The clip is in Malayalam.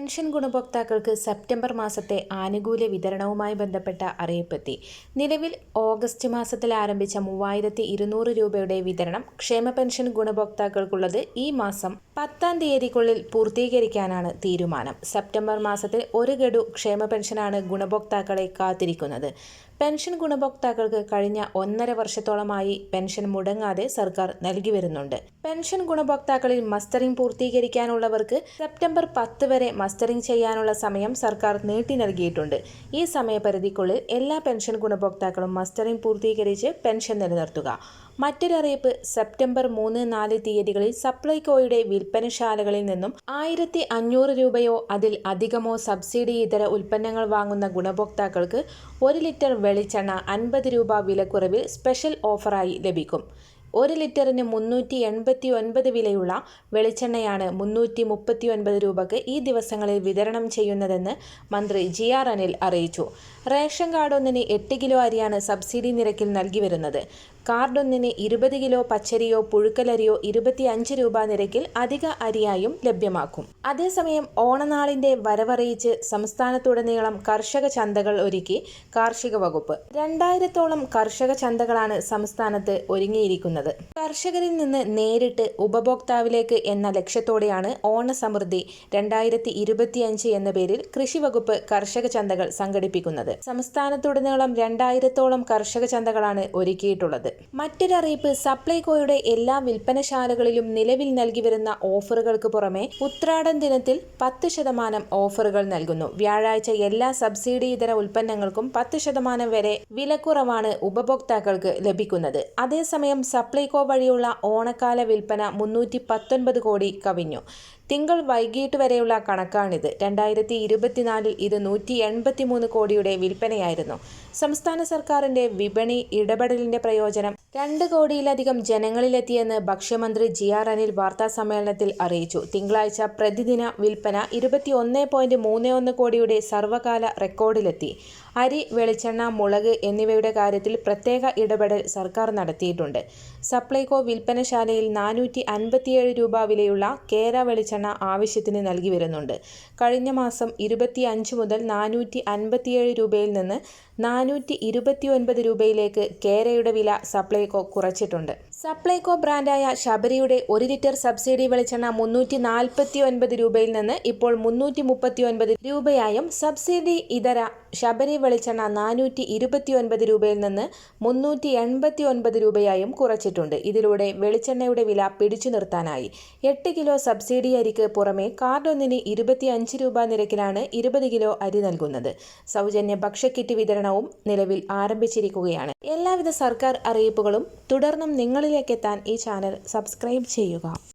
പെൻഷൻ ഗുണഭോക്താക്കൾക്ക് സെപ്റ്റംബർ മാസത്തെ ആനുകൂല്യ വിതരണവുമായി ബന്ധപ്പെട്ട അറിയിപ്പെത്തി. നിലവിൽ ഓഗസ്റ്റ് മാസത്തിൽ ആരംഭിച്ച മൂവായിരത്തി ഇരുന്നൂറ് രൂപയുടെ വിതരണം ക്ഷേമ പെൻഷൻ ഗുണഭോക്താക്കൾക്കുള്ളത് ഈ മാസം പത്താം തീയതിക്കുള്ളിൽ പൂർത്തീകരിക്കാനാണ് തീരുമാനം. സെപ്റ്റംബർ മാസത്തിൽ ഒരു ഗഡു ക്ഷേമ പെൻഷനാണ് ഗുണഭോക്താക്കളെ കാത്തിരിക്കുന്നത്. പെൻഷൻ ഗുണഭോക്താക്കൾക്ക് കഴിഞ്ഞ ഒന്നര വർഷത്തോളമായി പെൻഷൻ മുടങ്ങാതെ സർക്കാർ നൽകി വരുന്നുണ്ട്. പെൻഷൻ ഗുണഭോക്താക്കളിൽ മസ്റ്ററിംഗ് പൂർത്തീകരിക്കാനുള്ളവർക്ക് സെപ്റ്റംബർ പത്ത് വരെ മസ്റ്ററിംഗ് ചെയ്യാനുള്ള സമയം സർക്കാർ നീട്ടി നൽകിയിട്ടുണ്ട്. ഈ സമയപരിധിക്കുള്ളിൽ എല്ലാ പെൻഷൻ ഗുണഭോക്താക്കളും മസ്റ്ററിംഗ് പൂർത്തീകരിച്ച് പെൻഷൻ നിലനിർത്തുക. മറ്റൊരറിയിപ്പ് സെപ്റ്റംബർ മൂന്ന് നാല് തീയതികളിൽ സപ്ലൈകോയുടെ വിൽപ്പനശാലകളിൽ നിന്നും ആയിരത്തി അഞ്ഞൂറ് രൂപയോ അതിൽ അധികമോ സബ്സിഡി ഇതര ഉൽപ്പന്നങ്ങൾ വാങ്ങുന്ന ഗുണഭോക്താക്കൾക്ക് ഒരു ലിറ്റർ വെളിച്ചെണ്ണ അൻപത് രൂപ വിലക്കുറവിൽ സ്പെഷ്യൽ ഓഫറായി ലഭിക്കും. ഒരു ലിറ്ററിന് മുന്നൂറ്റി എൺപത്തി ഒൻപത് വിലയുള്ള വെളിച്ചെണ്ണയാണ് മുന്നൂറ്റി മുപ്പത്തി ഒൻപത് രൂപയ്ക്ക് ഈ ദിവസങ്ങളിൽ വിതരണം ചെയ്യുന്നതെന്ന് മന്ത്രി ജി ആർ അനിൽ അറിയിച്ചു. റേഷൻ കാർഡ് ഒന്നിന് എട്ട് കിലോ അരിയാണ് സബ്സിഡി നിരക്കിൽ നൽകി വരുന്നത്. കാർഡ് ഒന്നിന് ഇരുപത് കിലോ പച്ചരിയോ പുഴുക്കലരിയോ ഇരുപത്തി അഞ്ച് രൂപ നിരക്കിൽ അധിക അരിയായും ലഭ്യമാക്കും. അതേസമയം ഓണനാളിന്റെ വരവറിയിച്ച് സംസ്ഥാനത്തുടനീളം കർഷക ചന്തകൾ ഒരുക്കി കാർഷിക വകുപ്പ്. രണ്ടായിരത്തോളം കർഷക ചന്തകളാണ് സംസ്ഥാനത്ത് ഒരുങ്ങിയിരിക്കുന്നത്. പറയുന്നത് കർഷകരിൽ നിന്ന് നേരിട്ട് ഉപഭോക്താവിലേക്ക് എന്ന ലക്ഷ്യത്തോടെയാണ് ഓണസമൃദ്ധി രണ്ടായിരത്തി ഇരുപത്തിയഞ്ച് എന്ന പേരിൽ കൃഷി വകുപ്പ് കർഷക ചന്തകൾ സംഘടിപ്പിക്കുന്നത്. സംസ്ഥാനത്തുടനീളം രണ്ടായിരത്തോളം കർഷക ചന്തകളാണ് ഒരുക്കിയിട്ടുള്ളത്. മറ്റൊരറിയിപ്പ് സപ്ലൈകോയുടെ എല്ലാ വിൽപ്പനശാലകളിലും നിലവിൽ നൽകി വരുന്ന ഓഫറുകൾക്ക് പുറമെ ഉത്രാടൻ ദിനത്തിൽ പത്ത് ശതമാനം ഓഫറുകൾ നൽകുന്നു. വ്യാഴാഴ്ച എല്ലാ സബ്സിഡി ഇതര ഉൽപ്പന്നങ്ങൾക്കും പത്ത് ശതമാനം വരെ വിലക്കുറവാണ് ഉപഭോക്താക്കൾക്ക് ലഭിക്കുന്നത്. അതേസമയം സപ്ലൈകോ വഴിയുള്ള ഓണക്കാല വിൽപ്പന മുന്നൂറ്റി പത്തൊൻപത് കോടി കവിഞ്ഞു. തിങ്കൾ വൈകിട്ട് വരെയുള്ള കണക്കാണിത്. രണ്ടായിരത്തി ഇരുപത്തിനാലിൽ ഇത് നൂറ്റി എൺപത്തി മൂന്ന് കോടിയുടെ വിൽപ്പനയായിരുന്നു. സംസ്ഥാന സർക്കാരിന്റെ വിപണി ഇടപെടലിന്റെ പ്രയോജനം രണ്ട് കോടിയിലധികം ജനങ്ങളിലെത്തിയെന്ന് ഭക്ഷ്യമന്ത്രി ജി ആർ അനിൽ വാർത്താ സമ്മേളനത്തിൽ അറിയിച്ചു. തിങ്കളാഴ്ച പ്രതിദിന വിൽപ്പന ഇരുപത്തി ഒന്ന് പോയിന്റ് മൂന്ന് ഒന്ന് കോടിയുടെ സർവകാല റെക്കോർഡിലെത്തി. അരി വെളിച്ചെണ്ണ മുളക് എന്നിവയുടെ കാര്യത്തിൽ പ്രത്യേക ഇടപെടൽ സർക്കാർ നടത്തിയിട്ടുണ്ട്. സപ്ലൈകോ വിൽപ്പനശാലയിൽ നാനൂറ്റി അൻപത്തിയേഴ് രൂപ വിലയുള്ള കേര വെളിച്ചെണ്ണ ആവശ്യത്തിന് നൽകി വരുന്നുണ്ട്. കഴിഞ്ഞ മാസം ഇരുപത്തി അഞ്ച് മുതൽ നാനൂറ്റി അൻപത്തിയേഴ് രൂപയിൽ നിന്ന് നാനൂറ്റി ഇരുപത്തി ഒൻപത് രൂപയിലേക്ക് കേരയുടെ വില സപ്ലൈകോ കുറച്ചിട്ടുണ്ട്. സപ്ലൈകോ ബ്രാൻഡായ ശബരിയുടെ ഒരു ലിറ്റർ സബ്സിഡി വെളിച്ചെണ്ണ മുന്നൂറ്റി നാൽപ്പത്തി ഒൻപത് രൂപയിൽ നിന്ന് ഇപ്പോൾ മുന്നൂറ്റി മുപ്പത്തി ഒൻപത് രൂപയായും സബ്സിഡി ഇതര ശബരി വെളിച്ചെണ്ണ നാനൂറ്റി ഇരുപത്തി ഒൻപത് രൂപയിൽ നിന്ന് മുന്നൂറ്റി എൺപത്തി ഒൻപത് രൂപയായും കുറച്ചിട്ടുണ്ട്. ഇതിലൂടെ വെളിച്ചെണ്ണയുടെ വില പിടിച്ചു നിർത്താനായി. എട്ട് കിലോ സബ്സിഡി അരിക്ക് പുറമെ കാർഡൊന്നിന് ഇരുപത്തി അഞ്ച് രൂപ നിരക്കിലാണ് ഇരുപത് കിലോ അരി നൽകുന്നത്. സൗജന്യ ഭക്ഷ്യക്കിറ്റ് വിതരണവും നിലവിൽ ആരംഭിച്ചിരിക്കുകയാണ്. എല്ലാവിധ സർക്കാർ അറിയിപ്പുകളും തുടർന്നും നിങ്ങളിലേക്കെത്താൻ ഈ ചാനൽ സബ്സ്ക്രൈബ് ചെയ്യുക